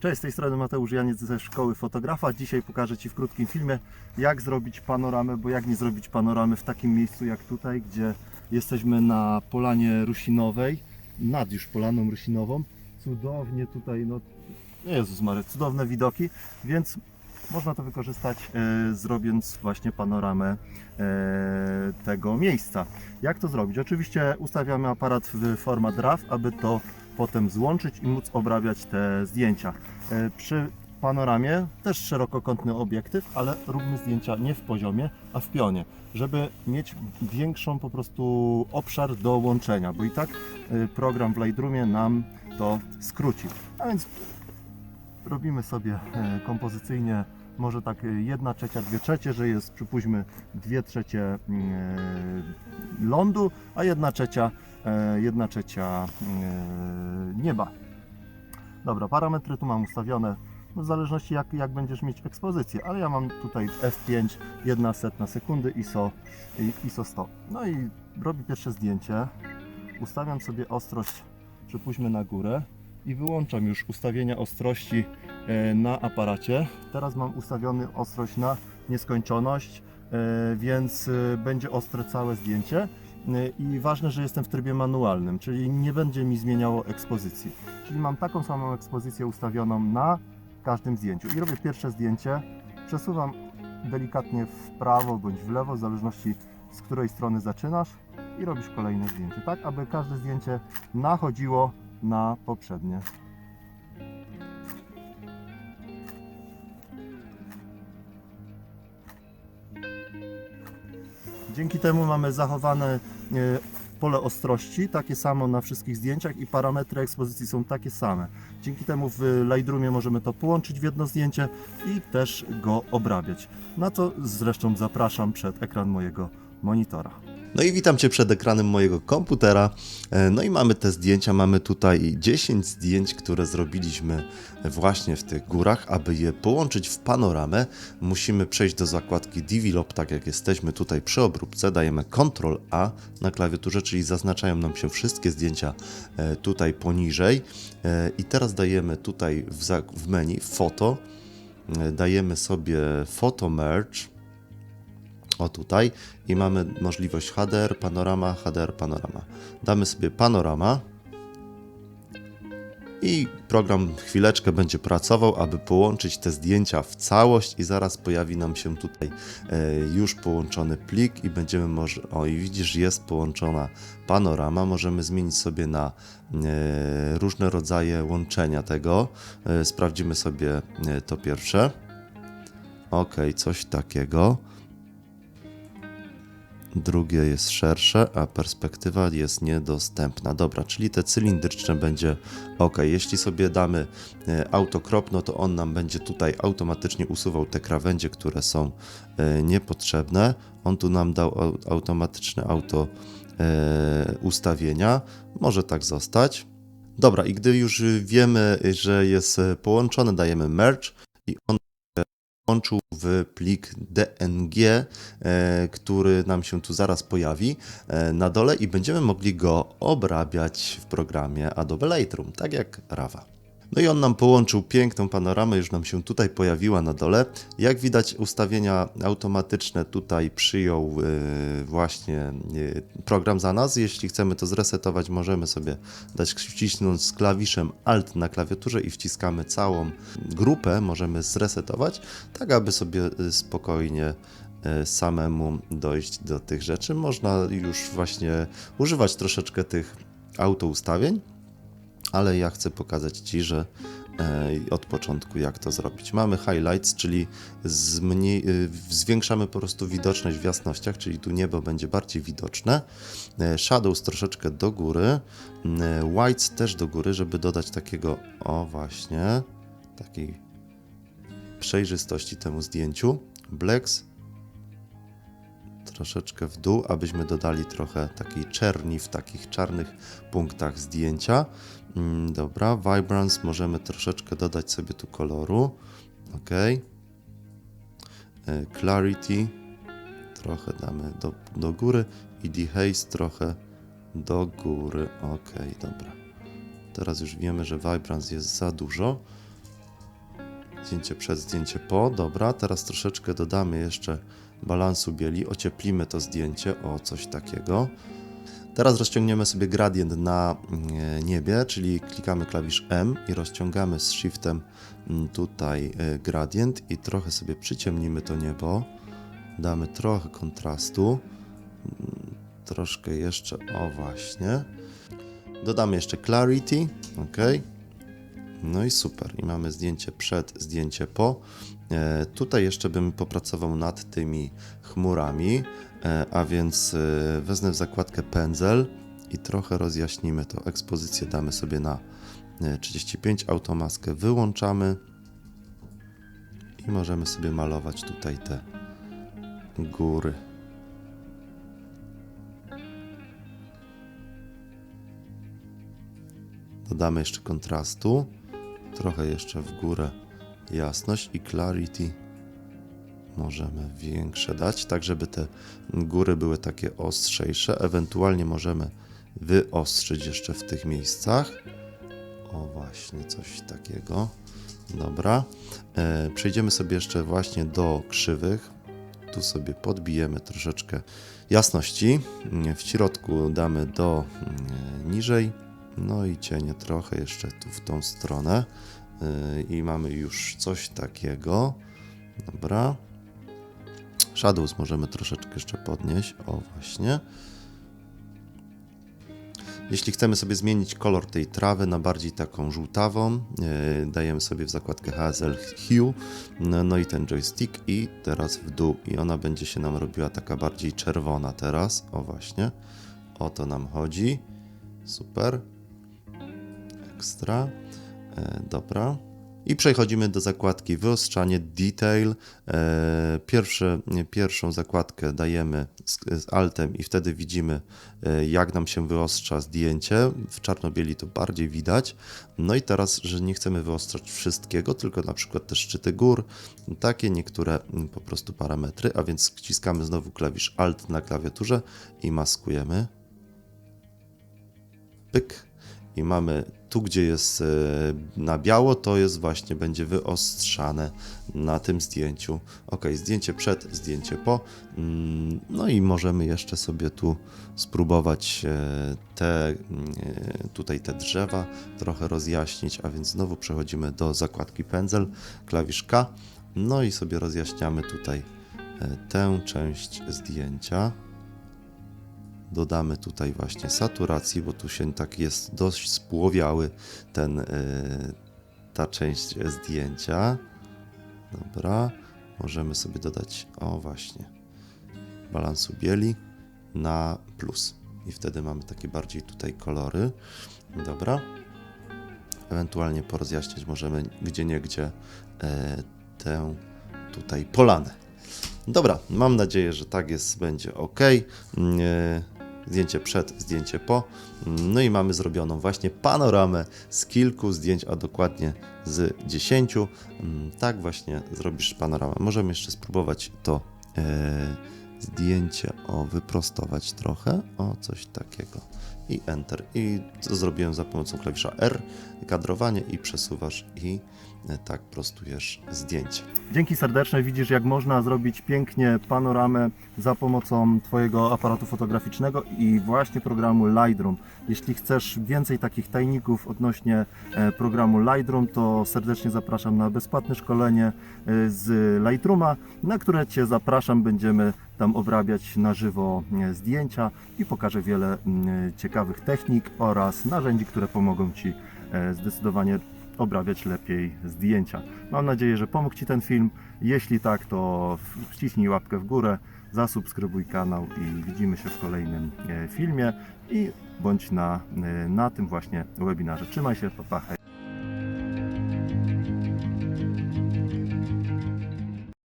Cześć, z tej strony Mateusz Janiec ze szkoły fotografa. Dzisiaj pokażę Ci w krótkim filmie, jak zrobić panoramę, bo jak nie zrobić panoramy w takim miejscu jak tutaj, gdzie jesteśmy na Polanie Rusinowej, nad już Polaną Rusinową. Cudownie tutaj, no Jezus Mary, cudowne widoki, więc można to wykorzystać, e, zrobiąc właśnie panoramę e, tego miejsca. Jak to zrobić? Oczywiście ustawiamy aparat w format RAW, aby to potem złączyć i móc obrabiać te zdjęcia. E, Przy panoramie też szerokokątny obiektyw, ale róbmy zdjęcia nie w poziomie, a w pionie, żeby mieć większą po prostu obszar do łączenia, bo i tak e, program w Lightroomie nam to skróci. A więc robimy sobie e, kompozycyjnie może tak jedna trzecia, dwie trzecie, że jest przypuśćmy dwie trzecie mm, lądu, a jedna trzecia, e, jedna trzecia e, nieba. Dobra, parametry tu mam ustawione no w zależności jak, jak będziesz mieć ekspozycję, ale ja mam tutaj F5, 1 setna sekundy ISO, ISO 100. No i robię pierwsze zdjęcie, ustawiam sobie ostrość, przypuśćmy na górę i wyłączam już ustawienia ostrości e, na aparacie. Teraz mam ustawiony ostrość na nieskończoność, e, więc e, będzie ostre całe zdjęcie. I ważne, że jestem w trybie manualnym, czyli nie będzie mi zmieniało ekspozycji. Czyli mam taką samą ekspozycję ustawioną na każdym zdjęciu. I robię pierwsze zdjęcie, przesuwam delikatnie w prawo bądź w lewo, w zależności z której strony zaczynasz i robisz kolejne zdjęcie, tak aby każde zdjęcie nachodziło na poprzednie. Dzięki temu mamy zachowane e, pole ostrości, takie samo na wszystkich zdjęciach i parametry ekspozycji są takie same. Dzięki temu w Lightroomie możemy to połączyć w jedno zdjęcie i też go obrabiać. Na to zresztą zapraszam przed ekran mojego monitora. No i witam Cię przed ekranem mojego komputera. E, No i mamy te zdjęcia, mamy tutaj 10 zdjęć, które zrobiliśmy właśnie w tych górach. Aby je połączyć w panoramę, musimy przejść do zakładki Develop, tak jak jesteśmy tutaj przy obróbce. Dajemy Ctrl A na klawiaturze, czyli zaznaczają nam się wszystkie zdjęcia e, tutaj poniżej. E, I teraz dajemy tutaj w, menu Foto, dajemy sobie Photo Merge. O tutaj i mamy możliwość HDR, panorama, HDR, panorama. Damy sobie panorama i program chwileczkę będzie pracował, aby połączyć te zdjęcia w całość i zaraz pojawi nam się tutaj e, już połączony plik i będziemy może... O i widzisz, jest połączona panorama. Możemy zmienić sobie na e, różne rodzaje łączenia tego. E, sprawdzimy sobie to pierwsze. Ok, coś takiego drugie jest szersze, a perspektywa jest niedostępna. Dobra, czyli te cylindryczne będzie ok. Jeśli sobie damy e, autokrop, no to on nam będzie tutaj automatycznie usuwał te krawędzie, które są e, niepotrzebne. On tu nam dał au- automatyczne auto e, ustawienia. Może tak zostać. Dobra, i gdy już wiemy, że jest połączone, dajemy merge i on włączył w plik DNG, e, który nam się tu zaraz pojawi e, na dole i będziemy mogli go obrabiać w programie Adobe Lightroom, tak jak Rawa. No i on nam połączył piękną panoramę, już nam się tutaj pojawiła na dole. Jak widać ustawienia automatyczne tutaj przyjął e, właśnie e, program za nas. Jeśli chcemy to zresetować, możemy sobie dać wcisnąć z klawiszem Alt na klawiaturze i wciskamy całą grupę, możemy zresetować, tak aby sobie e, spokojnie samemu dojść do tych rzeczy. Można już właśnie używać troszeczkę tych autoustawień, ale ja chcę pokazać Ci, że e, od początku jak to zrobić. Mamy highlights, czyli zmniej, y, zwiększamy po prostu widoczność w jasnościach, czyli tu niebo będzie bardziej widoczne. E, Shadows troszeczkę do góry, whites też do góry, żeby dodać takiego, o właśnie, takiej przejrzystości temu zdjęciu. Blacks troszeczkę w dół, abyśmy dodali trochę takiej czerni w takich czarnych punktach zdjęcia. Mm, Dobra, Vibrance możemy troszeczkę dodać sobie tu koloru. Ok. E, Clarity trochę damy do, do góry i Dehaze trochę do góry. Ok, dobra. Teraz już wiemy, że Vibrance jest za dużo. Zdjęcie przed, zdjęcie po. Dobra, teraz troszeczkę dodamy jeszcze balansu bieli. Ocieplimy to zdjęcie o coś takiego. Teraz rozciągniemy sobie gradient na mm, niebie, czyli klikamy klawisz M i rozciągamy z shiftem mm, tutaj y, gradient i trochę sobie przyciemnimy to niebo. Damy trochę kontrastu. Mm, Troszkę jeszcze, o właśnie. Dodamy jeszcze clarity, ok. No i super. I mamy zdjęcie przed, zdjęcie po. E, tutaj jeszcze bym popracował nad tymi chmurami, e, a więc e, wezmę w zakładkę pędzel i trochę rozjaśnimy to. Ekspozycję damy sobie na e, 35, automaskę wyłączamy i możemy sobie malować tutaj te góry. Dodamy jeszcze kontrastu, trochę jeszcze w górę jasność i clarity możemy większe dać, tak żeby te góry były takie ostrzejsze. Ewentualnie możemy wyostrzyć jeszcze w tych miejscach. O właśnie, coś takiego. Dobra. E, przejdziemy sobie jeszcze właśnie do krzywych. Tu sobie podbijemy troszeczkę jasności. W środku damy do mm, niżej. No i cienie trochę jeszcze tu w tą stronę. Yy, I mamy już coś takiego. Dobra. Shadows możemy troszeczkę jeszcze podnieść. O, właśnie. Jeśli chcemy sobie zmienić kolor tej trawy na bardziej taką żółtawą, yy, dajemy sobie w zakładkę HSL Hue, no, no i ten joystick i teraz w dół i ona będzie się nam robiła taka bardziej czerwona teraz. O właśnie. O to nam chodzi. Super. Ekstra. E, dobra. I przechodzimy do zakładki wyostrzanie detail. E, pierwszą zakładkę dajemy z, z altem i wtedy widzimy e, jak nam się wyostrza zdjęcie. W czarno-bieli to bardziej widać. No i teraz, że nie chcemy wyostrzać wszystkiego, tylko na przykład te szczyty gór, takie niektóre mm, po prostu parametry, a więc wciskamy znowu klawisz alt na klawiaturze i maskujemy. Pyk i mamy tu, gdzie jest e, na biało, to jest właśnie, będzie wyostrzane na tym zdjęciu. Ok, zdjęcie przed, zdjęcie po. Mm, No i możemy jeszcze sobie tu spróbować e, te, mm, tutaj te drzewa trochę rozjaśnić, a więc znowu przechodzimy do zakładki pędzel, klawisz K. No i sobie rozjaśniamy tutaj e, tę część zdjęcia dodamy tutaj właśnie saturacji, bo tu się tak jest dość spłowiały ten, y, ta część zdjęcia. Dobra, możemy sobie dodać, o właśnie, balansu bieli na plus. I wtedy mamy takie bardziej tutaj kolory. Dobra. Ewentualnie porozjaśniać możemy gdzie niegdzie e, tę tutaj polanę. Dobra, mam nadzieję, że tak jest, będzie ok. Mm, e, Zdjęcie przed, zdjęcie po. No i mamy zrobioną właśnie panoramę z kilku zdjęć, a dokładnie z 10. Mm, Tak właśnie zrobisz panoramę. Możemy jeszcze spróbować to e, zdjęcie o wyprostować trochę. O coś takiego. I Enter. I zrobiłem za pomocą klawisza R. Kadrowanie i przesuwasz i e, tak prostujesz zdjęcie. Dzięki serdeczne. Widzisz, jak można zrobić pięknie panoramę za pomocą Twojego aparatu fotograficznego i właśnie programu Lightroom. Jeśli chcesz więcej takich tajników odnośnie e, programu Lightroom, to serdecznie zapraszam na bezpłatne szkolenie e, z Lightrooma, na które Cię zapraszam. Będziemy tam obrabiać na żywo zdjęcia i pokażę wiele mm, ciekawych technik oraz narzędzi, które pomogą Ci e, zdecydowanie obrabiać lepiej zdjęcia. Mam nadzieję, że pomógł Ci ten film. Jeśli tak, to wciśnij łapkę w górę, zasubskrybuj kanał i widzimy się w kolejnym e, filmie i bądź na, e, na tym właśnie webinarze. Trzymaj się, pa, pa.